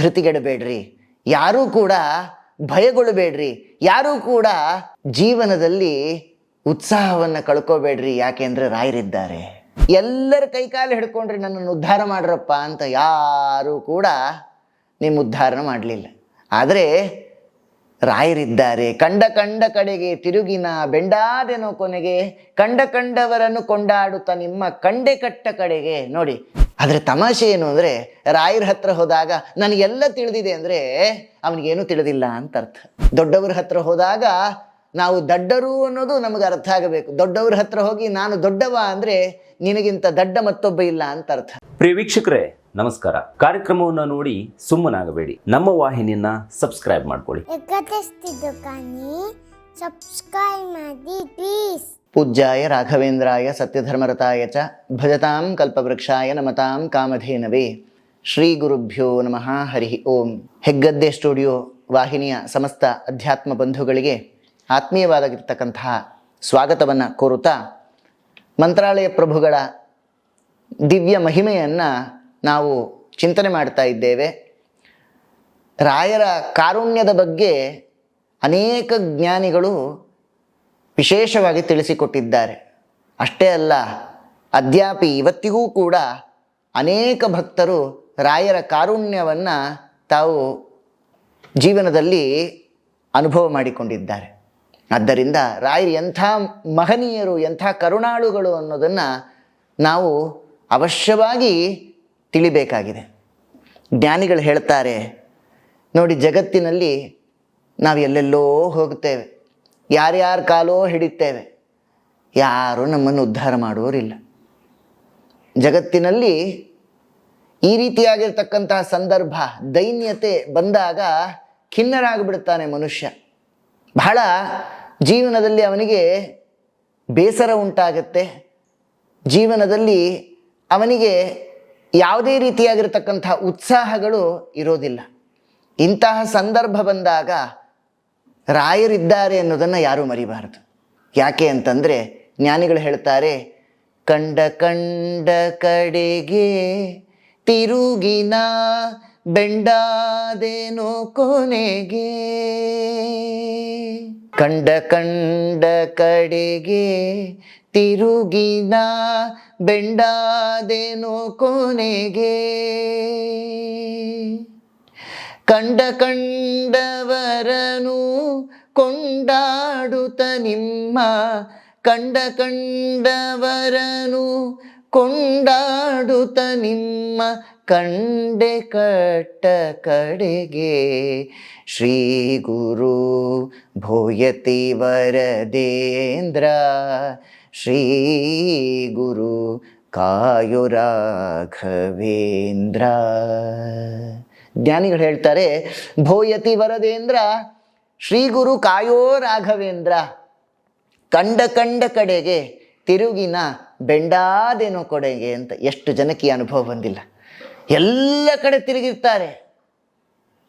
ಧೃತಿಗೆಡಬೇಡ್ರಿ. ಯಾರೂ ಕೂಡ ಭಯಗೊಳ್ಳಬೇಡ್ರಿ. ಯಾರೂ ಕೂಡ ಜೀವನದಲ್ಲಿ ಉತ್ಸಾಹವನ್ನು ಕಳ್ಕೋಬೇಡ್ರಿ. ಯಾಕೆಂದ್ರೆ ರಾಯರಿದ್ದಾರೆ. ಎಲ್ಲರ ಕೈಕಾಲು ಹಿಡ್ಕೊಂಡ್ರಿ ನನ್ನನ್ನು ಉದ್ಧಾರ ಮಾಡ್ರಪ್ಪ ಅಂತ ಯಾರೂ ಕೂಡ ನಿಮ್ಮ ಉದ್ಧಾರ ಮಾಡಲಿಲ್ಲ. ಆದರೆ ರಾಯರಿದ್ದಾರೆ. ಕಂಡ ಕಂಡ ಕಡೆಗೆ ತಿರುಗಿನ ಬೆಂಡಾದೆನೋ ಕೊನೆಗೆ, ಕಂಡ ಕಂಡವರನ್ನು ಕೊಂಡಾಡುತ್ತಾ ನಿಮ್ಮ ಕಂಡೆ ಕಟ್ಟ ಕಡೆಗೆ. ನೋಡಿ ಆದರೆ ತಮಾಷೆ ಏನು ಅಂದರೆ ರಾಯರ ಹತ್ರ ಹೋದಾಗ ನನಗೆಲ್ಲ ತಿಳಿದಿದೆ ಅಂದರೆ ಅವನಿಗೇನು ತಿಳಿದಿಲ್ಲ ಅಂತ ಅರ್ಥ. ದೊಡ್ಡವ್ರ ಹತ್ರ ಹೋದಾಗ ನಾವು ದಡ್ಡರು ಅನ್ನೋದು ನಮಗೆ ಅರ್ಥ ಆಗಬೇಕು. ದೊಡ್ಡವ್ರ ಹತ್ರ ಹೋಗಿ ನಾನು ದೊಡ್ಡವ ಅಂದರೆ ನಿನಗಿಂತ ದಡ್ಡ ಮತ್ತೊಬ್ಬ ಇಲ್ಲ ಅಂತ ಅರ್ಥ. ಪ್ರಿಯ ವೀಕ್ಷಕರೇ ನಮಸ್ಕಾರ. ಕಾರ್ಯಕ್ರಮವನ್ನು ನೋಡಿ ಸುಮ್ಮನಾಗಬೇಡಿ. ನಮ್ಮ ವಾಹಿನಿಯನ್ನ ಸಬ್ಸ್ಕ್ರೈಬ್ ಮಾಡ್ಕೊಳ್ಳಿ. ಸಬ್ಸ್ಕ್ರೈಬ್ ಮಾಡಿ ಪ್ಲೀಸ್ ಪೂಜ್ಯಾಯ ರಾಘವೇಂದ್ರಾಯ ಸತ್ಯಧರ್ಮರತಾಯ ಚ ಭಜತಾಂ ಕಲ್ಪವೃಕ್ಷಾಯ ನಮತಾಂ ಕಾಮಧೇನವೇ. ಶ್ರೀ ಗುರುಭ್ಯೋ ನಮಃ. ಹರಿ ಓಂ. ಹೆಗ್ಗದ್ದೆ ಸ್ಟುಡಿಯೋ ವಾಹಿನಿಯ ಸಮಸ್ತ ಅಧ್ಯಾತ್ಮ ಬಂಧುಗಳಿಗೆ ಆತ್ಮೀಯವಾಗಿರ್ತಕ್ಕಂತಹ ಸ್ವಾಗತವನ್ನು ಕೋರುತ್ತಾ ಮಂತ್ರಾಲಯ ಪ್ರಭುಗಳ ದಿವ್ಯ ಮಹಿಮೆಯನ್ನು ನಾವು ಚಿಂತನೆ ಮಾಡ್ತಾ ಇದ್ದೇವೆ. ರಾಯರ ಕಾರುಣ್ಯದ ಬಗ್ಗೆ ಅನೇಕ ಜ್ಞಾನಿಗಳು ವಿಶೇಷವಾಗಿ ತಿಳಿಸಿಕೊಟ್ಟಿದ್ದಾರೆ. ಅಷ್ಟೇ ಅಲ್ಲ ಅದ್ಯಾಪಿ ಇವತ್ತಿಗೂ ಕೂಡ ಅನೇಕ ಭಕ್ತರು ರಾಯರ ಕಾರುಣ್ಯವನ್ನು ತಾವು ಜೀವನದಲ್ಲಿ ಅನುಭವ ಮಾಡಿಕೊಂಡಿದ್ದಾರೆ. ಆದ್ದರಿಂದ ರಾಯರು ಎಂಥ ಮಹನೀಯರು, ಎಂಥ ಕರುಣಾಳುಗಳು ಅನ್ನೋದನ್ನು ನಾವು ಅವಶ್ಯವಾಗಿ ತಿಳಿಬೇಕಾಗಿದೆ. ಜ್ಞಾನಿಗಳು ಹೇಳ್ತಾರೆ, ನೋಡಿ ಜಗತ್ತಿನಲ್ಲಿ ನಾವು ಎಲ್ಲೆಲ್ಲೋ ಹೋಗ್ತೇವೆ ಯಾರ್ಯಾರ ಕಾಲೋ ಹಿಡಿತೇವೆ ಯಾರೂ ನಮ್ಮನ್ನು ಉದ್ಧಾರ ಮಾಡುವವರಿಲ್ಲ. ಜಗತ್ತಿನಲ್ಲಿ ಈ ರೀತಿಯಾಗಿರ್ತಕ್ಕಂತಹ ಸಂದರ್ಭ, ದೈನ್ಯತೆ ಬಂದಾಗ ಖಿನ್ನರಾಗಿಬಿಡ್ತಾನೆ ಮನುಷ್ಯ. ಬಹಳ ಜೀವನದಲ್ಲಿ ಅವನಿಗೆ ಬೇಸರ ಉಂಟಾಗತ್ತೆ. ಜೀವನದಲ್ಲಿ ಅವನಿಗೆ ಯಾವುದೇ ರೀತಿಯಾಗಿರ್ತಕ್ಕಂಥ ಉತ್ಸಾಹಗಳು ಇರೋದಿಲ್ಲ. ಇಂತಹ ಸಂದರ್ಭ ಬಂದಾಗ ರಾಯರಿದ್ದಾರೆ ಅನ್ನೋದನ್ನು ಯಾರೂ ಮರಿಬಾರದು. ಯಾಕೆ ಅಂತಂದರೆ ಜ್ಞಾನಿಗಳು ಹೇಳ್ತಾರೆ, ಕಂಡ ಕಂಡ ಕಡೆಗೆ ತಿರುಗಿನ ಬೆಂಡಾದೇನೋ ಕೊನೆಗೆ. ಕಂಡ ಕಂಡ ಕಡೆಗೆ ತಿರುಗಿನ ಬೆಂಡಾದೇನೋ ಕೊನೆಗೆ. ಕಂಡ ಕಂಡವರನು ಕೊಂಡಾಡುತ್ತ ನಿಮ್ಮ ಕಂಡ ಕಂಡವರನು ಕೊಂಡಾಡುತ್ತ ನಿಮ್ಮ ಕಂಡೆ ಕಟ್ಟ ಕಡೆಗೆ. ಶ್ರೀ ಗುರು ಭೂಯತಿ ವರದೇಂದ್ರ, ಶ್ರೀ ಗುರು ಕಾಯು ರಾಘವೇಂದ್ರ. ಜ್ಞಾನಿಗಳು ಹೇಳ್ತಾರೆ, ಭೋಯತಿ ವರದೇಂದ್ರ, ಶ್ರೀ ಗುರು ಕಾಯೋ ರಾಘವೇಂದ್ರ, ಕಂಡ ಕಂಡ ಕಡೆಗೆ ತಿರುಗಿನ ಬೆಂಡಾದೇನೋ ಕೊಡೆಗೆ ಅಂತ ಎಷ್ಟು ಜನಕ್ಕೆ ಅನುಭವ ಬಂದಿಲ್ಲ. ಎಲ್ಲ ಕಡೆ ತಿರುಗಿರ್ತಾರೆ.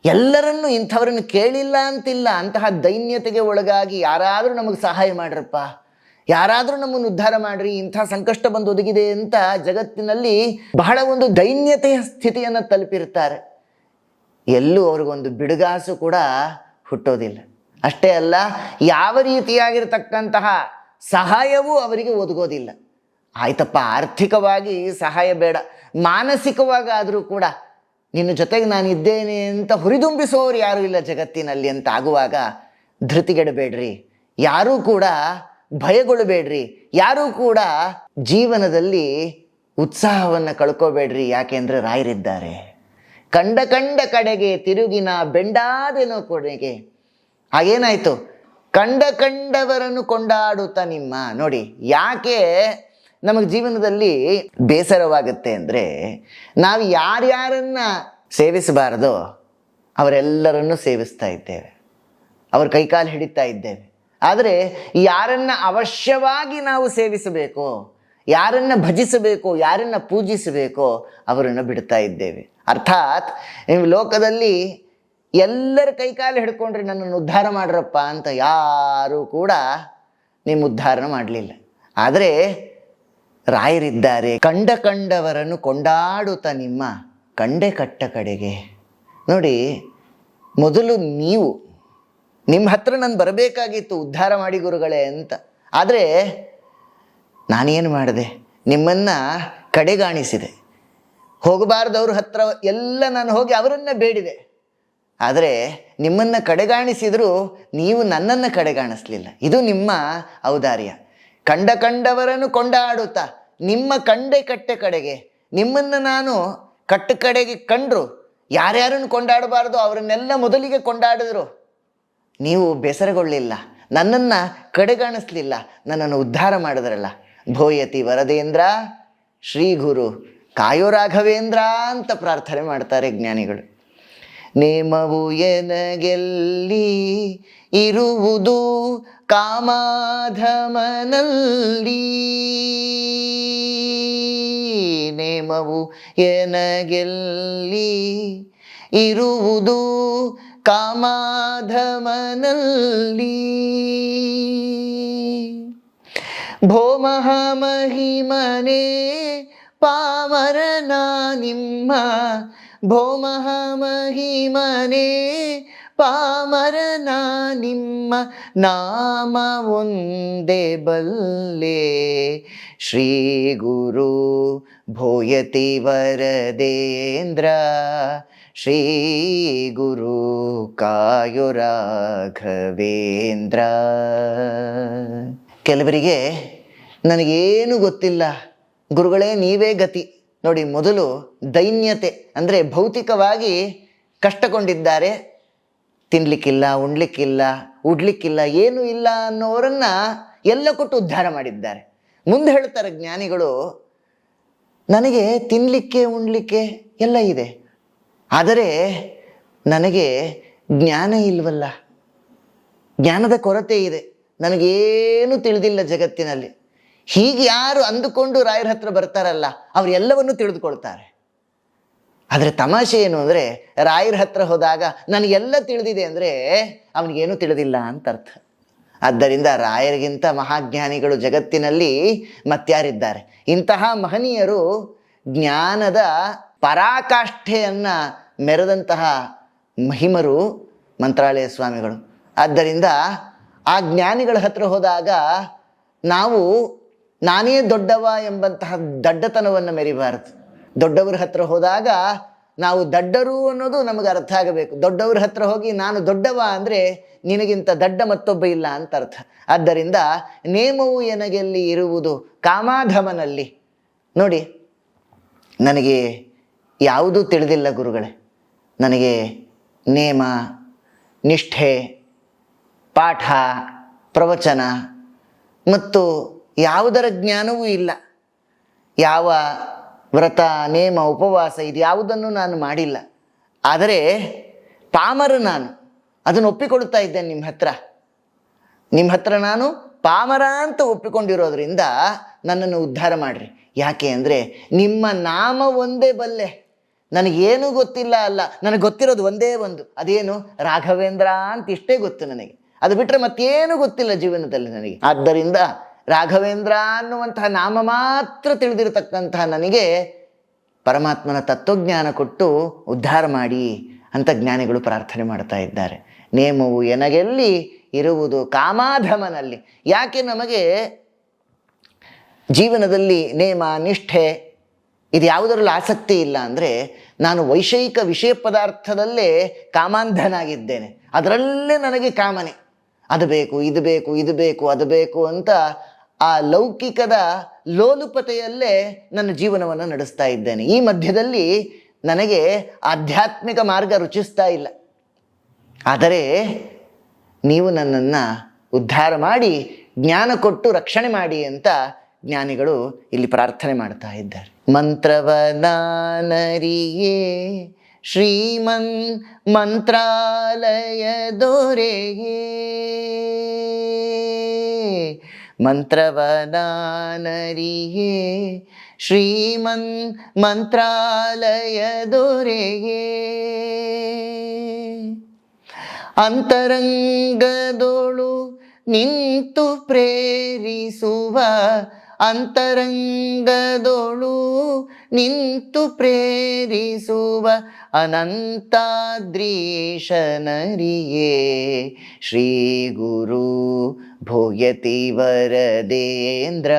ಎಲ್ಲರನ್ನು ಇಂಥವರನ್ನು ಕೇಳಿಲ್ಲ ಅಂತಿಲ್ಲ, ಅಂತಹ ದೈನ್ಯತೆಗೆ ಒಳಗಾಗಿ ಯಾರಾದರೂ ನಮಗೆ ಸಹಾಯ ಮಾಡ್ರಪ್ಪ, ಯಾರಾದರೂ ನಮ್ಮನ್ನು ಉದ್ಧಾರ ಮಾಡ್ರಿ, ಇಂಥ ಸಂಕಷ್ಟ ಬಂದು ಒದಗಿದೆ ಅಂತ ಜಗತ್ತಿನಲ್ಲಿ ಬಹಳ ಒಂದು ದೈನ್ಯತೆಯ ಸ್ಥಿತಿಯನ್ನು ತಲುಪಿರ್ತಾರೆ. ಎಲ್ಲೂ ಅವ್ರಿಗೊಂದು ಬಿಡುಗಾಸು ಕೂಡ ಹುಟ್ಟೋದಿಲ್ಲ. ಅಷ್ಟೇ ಅಲ್ಲ, ಯಾವ ರೀತಿಯಾಗಿರ್ತಕ್ಕಂತಹ ಸಹಾಯವೂ ಅವರಿಗೆ ಒದಗೋದಿಲ್ಲ. ಆಯ್ತಪ್ಪ, ಆರ್ಥಿಕವಾಗಿ ಸಹಾಯ ಬೇಡ ಮಾನಸಿಕವಾಗಿ ಆದರೂ ಕೂಡ ನಿನ್ನ ಜೊತೆಗೆ ನಾನು ಇದ್ದೇನೆ ಅಂತ ಹುರಿದುಂಬಿಸೋರು ಯಾರೂ ಇಲ್ಲ ಜಗತ್ತಿನಲ್ಲಿ ಅಂತ ಆಗುವಾಗ ಧೃತಿಗೆಡಬೇಡ್ರಿ ಯಾರೂ ಕೂಡ ಭಯಗೊಳ್ಳಬೇಡ್ರಿ. ಯಾರೂ ಕೂಡ ಜೀವನದಲ್ಲಿ ಉತ್ಸಾಹವನ್ನು ಕಳ್ಕೋಬೇಡ್ರಿ ಯಾಕೆಂದ್ರೆ ರಾಯರಿದ್ದಾರೆ. ಕಂಡ ಕಂಡ ಕಡೆಗೆ ತಿರುಗಿನ ಬೆಂಡಾದೆನೋ ಕೊನೆಗೆ. ಹಾಗೇನಾಯ್ತು? ಕಂಡ ಕಂಡವರನ್ನು ಕೊಂಡಾಡುತ್ತಾ ನಿಮ್ಮ. ನೋಡಿ, ಯಾಕೆ ನಮಗೆ ಜೀವನದಲ್ಲಿ ಬೇಸರವಾಗುತ್ತೆ ಅಂದರೆ, ನಾವು ಯಾರ್ಯಾರನ್ನ ಸೇವಿಸಬಾರದೋ ಅವರೆಲ್ಲರನ್ನು ಸೇವಿಸ್ತಾ ಇದ್ದೇವೆ. ಅವ್ರ ಕೈಕಾಲು ಹಿಡಿತಾ ಇದ್ದೇವೆ. ಆದರೆ ಯಾರನ್ನ ಅವಶ್ಯವಾಗಿ ನಾವು ಸೇವಿಸಬೇಕು, ಯಾರನ್ನ ಭಜಿಸಬೇಕು, ಯಾರನ್ನ ಪೂಜಿಸಬೇಕೋ, ಅವರನ್ನು ಬಿಡ್ತಾ ಇದ್ದೇವೆ. ಅರ್ಥಾತ್ ನೀವು ಲೋಕದಲ್ಲಿ ಎಲ್ಲರ ಕೈಕಾಲು ಹಿಡ್ಕೊಂಡ್ರೆ ನನ್ನನ್ನು ಉದ್ಧಾರ ಮಾಡ್ರಪ್ಪ ಅಂತ ಯಾರೂ ಕೂಡ ನಿಮ್ಮ ಉದ್ಧಾರ ಮಾಡಲಿಲ್ಲ. ಆದರೆ ರಾಯರಿದ್ದಾರೆ, ಕಂಡ ಕಂಡವರನ್ನು ಕೊಂಡಾಡುತ್ತ ನಿಮ್ಮ ಕಂಡೆ ಕಟ್ಟ ಕಡೆಗೆ. ನೋಡಿ, ಮೊದಲು ನೀವು, ನಿಮ್ಮ ಹತ್ರ ನಾನು ಬರಬೇಕಾಗಿತ್ತು ಉದ್ಧಾರ ಮಾಡಿ ಗುರುಗಳೇ ಅಂತ. ಆದರೆ ನಾನೇನು ಮಾಡಿದೆ, ನಿಮ್ಮನ್ನು ಕಡೆಗಾಣಿಸಿದೆ. ಹೋಗಬಾರ್ದವ್ರ ಹತ್ರ ಎಲ್ಲ ನಾನು ಹೋಗಿ ಅವರನ್ನು ಬೇಡಿದೆ. ಆದರೆ ನಿಮ್ಮನ್ನು ಕಡೆಗಾಣಿಸಿದರೂ ನೀವು ನನ್ನನ್ನು ಕಡೆಗಾಣಿಸ್ಲಿಲ್ಲ. ಇದು ನಿಮ್ಮ ಔದಾರ್ಯ. ಕಂಡ ಕಂಡವರನ್ನು ಕೊಂಡಾಡುತ್ತಾ, ನಿಮ್ಮ ಕಂಡೆ ಕಟ್ಟೆ ಕಡೆಗೆ, ನಿಮ್ಮನ್ನು ನಾನು ಕಟ್ಟ ಕಡೆಗೆ ಕಂಡ್ರು, ಯಾರ್ಯಾರನ್ನು ಕೊಂಡಾಡಬಾರ್ದು ಅವರನ್ನೆಲ್ಲ ಮೊದಲಿಗೆ ಕೊಂಡಾಡಿದ್ರು. ನೀವು ಬೇಸರಗೊಳ್ಳಿಲ್ಲ, ನನ್ನನ್ನು ಕಡೆಗಾಣಿಸ್ಲಿಲ್ಲ, ನನ್ನನ್ನು ಉದ್ಧಾರ ಮಾಡಿದ್ರಲ್ಲ. ಭೋಯತಿ ವರದೇಂದ್ರ, ಶ್ರೀ ಗುರು ಕಾಯೋ ರಾಘವೇಂದ್ರ ಅಂತ ಪ್ರಾರ್ಥನೆ ಮಾಡ್ತಾರೆ ಜ್ಞಾನಿಗಳು. ನೇಮವು ಎನಗೆಲ್ಲಿ ಇರುವುದು ಕಾಮಾಧಮನಲ್ಲಿ. ನೇಮವು ಎನಗೆಲ್ಲಿ ಇರುವುದು ಕಾಮಾಧಮನಲ್ಲಿ. ಭೋ ಮಹಾಮಹಿಮನೆ ಪಾಮರನ ನಿಮ್ಮ ಭೋಮಹ ಮಹಿಮನೆ ಪಾಮರನ ನಿಮ್ಮ ನಾಮ ಒಂದೇ ಬಲ್ಲೆ. ಶ್ರೀ ಗುರು ಭೋಯತಿ ವರದೇಂದ್ರ, ಶ್ರೀ ಗುರು ಕಾಯುರಾಘವೇಂದ್ರ. ಕೆಲವರಿಗೆ ನನಗೇನು ಗೊತ್ತಿಲ್ಲ. ಗುರುಗಳೇ, ನೀವೇ ಗತಿ. ನೋಡಿ, ಮೊದಲು ದೈನ್ಯತೆ, ಅಂದರೆ ಭೌತಿಕವಾಗಿ ಕಷ್ಟಕೊಂಡಿದ್ದಾರೆ ತಿನ್ಲಿಕ್ಕಿಲ್ಲ, ಉಣ್ಲಿಕ್ಕಿಲ್ಲ, ಉಡ್ಲಿಕ್ಕಿಲ್ಲ, ಏನೂ ಇಲ್ಲ ಅನ್ನೋರನ್ನ ಎಲ್ಲ ಕೊಟ್ಟು ಉದ್ಧಾರ ಮಾಡಿದ್ದಾರೆ. ಮುಂದೆ ಹೇಳ್ತಾರೆ ಜ್ಞಾನಿಗಳು, ನನಗೆ ತಿನ್ನಲಿಕ್ಕೆ ಉಣ್ಲಿಕ್ಕೆ ಎಲ್ಲ ಇದೆ. ಆದರೆ ನನಗೆ ಜ್ಞಾನ ಇಲ್ವಲ್ಲ? ಜ್ಞಾನದ ಕೊರತೆ ಇದೆ. ನನಗೇನು ತಿಳಿದಿಲ್ಲ ಜಗತ್ತಿನಲ್ಲಿ. ಹೀಗೆ ಯಾರು ಅಂದುಕೊಂಡು ರಾಯರ ಹತ್ರ ಬರ್ತಾರಲ್ಲ, ಅವರೆಲ್ಲವನ್ನು ತಿಳಿದುಕೊಳ್ತಾರೆ. ಆದರೆ ತಮಾಷೆ ಏನು ಅಂದರೆ, ರಾಯರ ಹತ್ರ ಹೋದಾಗ ನನಗೆಲ್ಲ ತಿಳಿದಿದೆ ಅಂದರೆ ಅವನಿಗೇನು ತಿಳಿದಿಲ್ಲ ಅಂತ ಅರ್ಥ. ಆದ್ದರಿಂದ ರಾಯರಿಗಿಂತ ಮಹಾಜ್ಞಾನಿಗಳು ಜಗತ್ತಿನಲ್ಲಿ ಮತ್ಯಾರಿದ್ದಾರೆ. ಇಂತಹ ಮಹನೀಯರು ಜ್ಞಾನದ ಪರಾಕಾಷ್ಠೆಯನ್ನು ಮೆರೆದಂತಹ ಮಹಿಮರು ಮಂತ್ರಾಲಯ ಸ್ವಾಮಿಗಳು. ಆದ್ದರಿಂದ ಆ ಜ್ಞಾನಿಗಳ ಹತ್ರ ಹೋದಾಗ ನಾವು ನಾನೇ ದೊಡ್ಡವ ಎಂಬಂತಹ ದಡ್ಡತನವನ್ನು ಮೆರಿಬಾರದು. ದೊಡ್ಡವರ ಹತ್ರ ಹೋದಾಗ ನಾವು ದಡ್ಡರು ಅನ್ನೋದು ನಮಗೆ ಅರ್ಥ ಆಗಬೇಕು. ದೊಡ್ಡವ್ರ ಹತ್ರ ಹೋಗಿ ನಾನು ದೊಡ್ಡವ ಅಂದರೆ ನಿನಗಿಂತ ದಡ್ಡ ಮತ್ತೊಬ್ಬ ಇಲ್ಲ ಅಂತ ಅರ್ಥ. ಆದ್ದರಿಂದ ನೇಮವು ಎನಗೆಲ್ಲಿ ಇರುವುದು? ಕಾಮಾಧಮನಲ್ಲಿ. ನೋಡಿ, ನನಗೆ ಯಾವುದೂ ತಿಳಿದಿಲ್ಲ ಗುರುಗಳೇ. ನನಗೆ ನೇಮ, ನಿಷ್ಠೆ, ಪಾಠ, ಪ್ರವಚನ ಮತ್ತು ಯಾವುದರ ಜ್ಞಾನವೂ ಇಲ್ಲ. ಯಾವ ವ್ರತ, ನೇಮ, ಉಪವಾಸ ಇದು ಯಾವುದನ್ನು ನಾನು ಮಾಡಿಲ್ಲ. ಆದರೆ ಪಾಮರ ನಾನು. ಅದನ್ನು ಒಪ್ಪಿಕೊಳ್ತಾ ಇದ್ದೇನೆ ನಿಮ್ಮ ಹತ್ರ. ನಿಮ್ಮ ಹತ್ರ ನಾನು ಪಾಮರ ಅಂತ ಒಪ್ಪಿಕೊಂಡಿರೋದ್ರಿಂದ ನನ್ನನ್ನು ಉದ್ಧಾರ ಮಾಡಿರಿ. ಯಾಕೆ ಅಂದರೆ ನಿಮ್ಮ ನಾಮ ಒಂದೇ ಬಲ್ಲೆ. ನನಗೇನು ಗೊತ್ತಿಲ್ಲ ಅಲ್ಲ. ನನಗೆ ಗೊತ್ತಿರೋದು ಒಂದೇ ಒಂದು. ಅದೇನು? ರಾಘವೇಂದ್ರ ಅಂತ ಇಷ್ಟೇ ಗೊತ್ತು ನನಗೆ. ಅದು ಬಿಟ್ಟರೆ ಮತ್ತೇನು ಗೊತ್ತಿಲ್ಲ ಜೀವನದಲ್ಲಿ ನನಗೆ. ಆದ್ದರಿಂದ ರಾಘವೇಂದ್ರ ಅನ್ನುವಂತಹ ನಾಮ ಮಾತ್ರ ತಿಳಿದಿರತಕ್ಕಂತಹ ನನಗೆ ಪರಮಾತ್ಮನ ತತ್ವಜ್ಞಾನ ಕೊಟ್ಟು ಉದ್ಧಾರ ಮಾಡಿ ಅಂತ ಜ್ಞಾನಿಗಳು ಪ್ರಾರ್ಥನೆ ಮಾಡ್ತಾ ಇದ್ದಾರೆ. ನೇಮವು ಎನಗೆಲ್ಲಿ ಇರುವುದು ಕಾಮಾಧಮನಲ್ಲಿ. ಯಾಕೆ ನಮಗೆ ಜೀವನದಲ್ಲಿ ನೇಮ, ನಿಷ್ಠೆ ಇದು ಯಾವುದರಲ್ಲೂ ಆಸಕ್ತಿ ಇಲ್ಲ ಅಂದರೆ ನಾನು ವೈಷಯಿಕ ವಿಷಯ ಪದಾರ್ಥದಲ್ಲೇ ಕಾಮಾಂಧನಾಗಿದ್ದೇನೆ. ಅದರಲ್ಲೇ ನನಗೆ ಕಾಮನೆ. ಅದು ಬೇಕು, ಇದು ಬೇಕು ಇದು ಬೇಕು, ಅದು ಬೇಕು ಅಂತ ಆ ಲೌಕಿಕದ ಲೋಲುಪತೆಯಲ್ಲೇ ನನ್ನ ಜೀವನವನ್ನು ನಡೆಸ್ತಾ ಇದ್ದೇನೆ. ಈ ಮಧ್ಯದಲ್ಲಿ ನನಗೆ ಆಧ್ಯಾತ್ಮಿಕ ಮಾರ್ಗ ರುಚಿಸ್ತಾ ಇಲ್ಲ. ಆದರೆ ನೀವು ನನ್ನನ್ನು ಉದ್ಧಾರ ಮಾಡಿ, ಜ್ಞಾನ ಕೊಟ್ಟು ರಕ್ಷಣೆ ಮಾಡಿ ಅಂತ ಜ್ಞಾನಿಗಳು ಇಲ್ಲಿ ಪ್ರಾರ್ಥನೆ ಮಾಡ್ತಾ ಇದ್ದಾರೆ. ಮಂತ್ರವನಾನರಿಯೇ ಶ್ರೀಮನ್ ಮಂತ್ರಾಲಯ ದೊರೆಯೇ ಮಂತ್ರವನಾನರಿಯೇ ಶ್ರೀಮನ್ ಮಂತ್ರಾಲಯ ದೊರೆಗೆ ಅಂತರಂಗದೋಳು ನಿಂತು ಪ್ರೇರಿಸುವ ಅಂತರಂಗದೋಳು ನಿಂತು ಪ್ರೇರಿಸುವ ಅನಂತಾದ್ರೀಶನರಿಯೇ ಶ್ರೀ ಗುರು ಭೂಯತಿ ವರದೇಂದ್ರ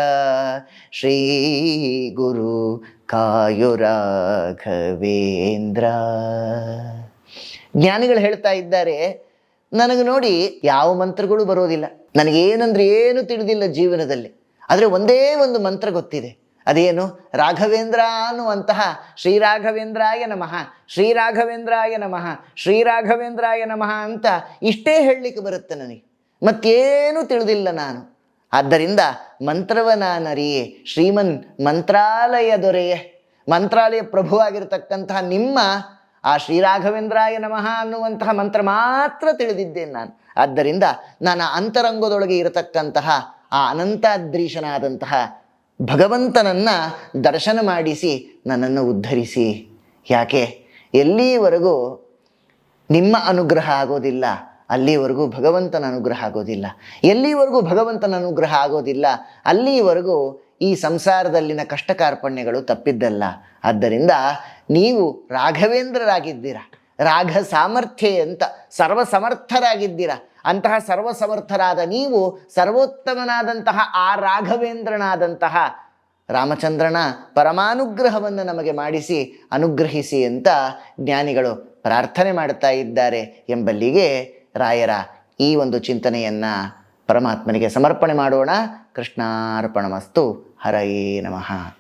ಶ್ರೀ ಗುರು ಕಾಯುರಾಘವೇಂದ್ರ ಜ್ಞಾನಿಗಳು ಹೇಳ್ತಾ ಇದ್ದಾರೆ, ನನಗೆ ನೋಡಿ ಯಾವ ಮಂತ್ರಗಳು ಬರೋದಿಲ್ಲ. ನನಗೇನಂದ್ರೆ ಏನು ತಿಳಿದಿಲ್ಲ ಜೀವನದಲ್ಲಿ. ಆದರೆ ಒಂದೇ ಒಂದು ಮಂತ್ರ ಗೊತ್ತಿದೆ. ಅದೇನು? ರಾಘವೇಂದ್ರ ಅನ್ನುವಂತಹ ಶ್ರೀರಾಘವೇಂದ್ರಾಯ ನಮಃ ಶ್ರೀರಾಘವೇಂದ್ರಾಯ ನಮಃ ಶ್ರೀರಾಘವೇಂದ್ರಾಯ ನಮಃ ಅಂತ ಇಷ್ಟೇ ಹೇಳಲಿಕ್ಕೆ ಬರುತ್ತೆ ನನಗೆ. ಮತ್ತೇನು ತಿಳಿದಿಲ್ಲ ನಾನು. ಆದ್ದರಿಂದ ಮಂತ್ರವ ನಾನರಿಯೇ ಶ್ರೀಮನ್ ಮಂತ್ರಾಲಯ ದೊರೆಯೇ. ಮಂತ್ರಾಲಯ ಪ್ರಭುವಾಗಿರತಕ್ಕಂತಹ ನಿಮ್ಮ, ಆ ಶ್ರೀರಾಘವೇಂದ್ರಾಯ ನಮಃ ಅನ್ನುವಂತಹ ಮಂತ್ರ ಮಾತ್ರ ತಿಳಿದಿದ್ದೇನೆ ನಾನು. ಆದ್ದರಿಂದ ನನ್ನ ಅಂತರಂಗದೊಳಗೆ ಇರತಕ್ಕಂತಹ ಆ ಅನಂತಾದ್ರೀಶನಾದಂತಹ ಭಗವಂತನನ್ನ ದರ್ಶನ ಮಾಡಿಸಿ ನನ್ನನ್ನು ಉದ್ಧರಿಸಿ. ಯಾಕೆ? ಎಲ್ಲಿವರೆಗೂ ನಿಮ್ಮ ಅನುಗ್ರಹ ಆಗೋದಿಲ್ಲ. ಅಲ್ಲಿವರೆಗೂ ಭಗವಂತನ ಅನುಗ್ರಹ ಆಗೋದಿಲ್ಲ. ಎಲ್ಲಿವರೆಗೂ ಭಗವಂತನ ಅನುಗ್ರಹ ಆಗೋದಿಲ್ಲ, ಅಲ್ಲಿವರೆಗೂ ಈ ಸಂಸಾರದಲ್ಲಿನ ಕಷ್ಟ ಕಾರ್ಪಣ್ಯಗಳು ತಪ್ಪಿದ್ದಲ್ಲ. ಆದ್ದರಿಂದ ನೀವು ರಾಘವೇಂದ್ರರಾಗಿದ್ದೀರ. ರಾಘ ಸಾಮರ್ಥ್ಯ ಅಂತ ಸರ್ವ ಸಮರ್ಥರಾಗಿದ್ದೀರ ಅಂತಹ ಸರ್ವ ಸಮರ್ಥರಾದ ನೀವು ಸರ್ವೋತ್ತಮನಾದಂತಹ ಆ ರಾಘವೇಂದ್ರನಾದಂತಹ ರಾಮಚಂದ್ರನ ಪರಮಾನುಗ್ರಹವನ್ನು ನಮಗೆ ಮಾಡಿಸಿ, ಅನುಗ್ರಹಿಸಿ ಅಂತ ಜ್ಞಾನಿಗಳು ಪ್ರಾರ್ಥನೆ ಮಾಡ್ತಾ ಇದ್ದಾರೆ ಎಂಬಲ್ಲಿಗೆ ರಾಯರ ಈ ಒಂದು ಚಿಂತನೆಯನ್ನು ಪರಮಾತ್ಮನಿಗೆ ಸಮರ್ಪಣೆ ಮಾಡೋಣ. ಕೃಷ್ಣಾರ್ಪಣಮಸ್ತು. ಹರಯೇ ನಮಃ.